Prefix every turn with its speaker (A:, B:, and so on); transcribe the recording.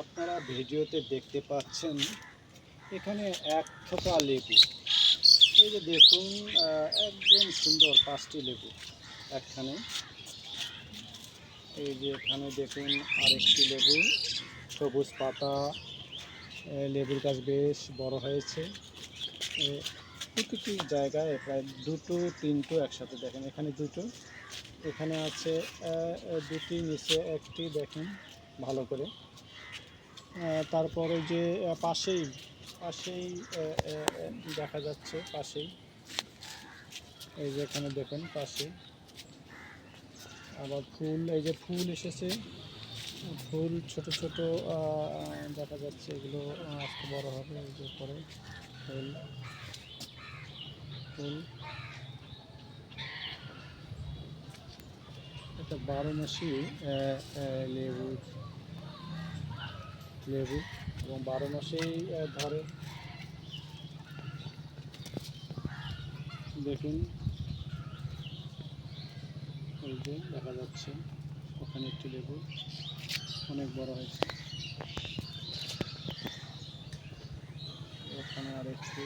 A: আপনারা ভিডিওতে দেখতে পাচ্ছেন এখানে এক থোকা লেবু। এই যে দেখুন একদম সুন্দর পাঁচটি লেবু একখানে। এই যে এখানে দেখুন আরেকটি লেবু, সবুজ পাতা। লেবুর গাছ বেশ বড় হয়েছে। প্রতিটি জায়গায় প্রায় দুটো, তিনটো একসাথে দেখেন, এখানে দুটো। এখানে আছে দুটি, নিচে একটি, দেখেন, ভালো করে। তারপরে যে পাশেই পাশেই দেখা যাচ্ছে, পাশেই। এই যে এখানে দেখুন, পাশেই। আবার ফুল, এই যে ফুল এসেছে, ফুল ছোট ছোট দেখা যাচ্ছে, এগুলো আস্তে বড় হবে, এই যে পরে ফুল। ফুল। এটা বারো মাসি লেবু। লেবু এবং বারো মাসেই ধরে। দেখুন। এই যে দেখা যাচ্ছে, ওখানে একটি লেবু অনেক বড় হয়েছে। ওখানে আর একটু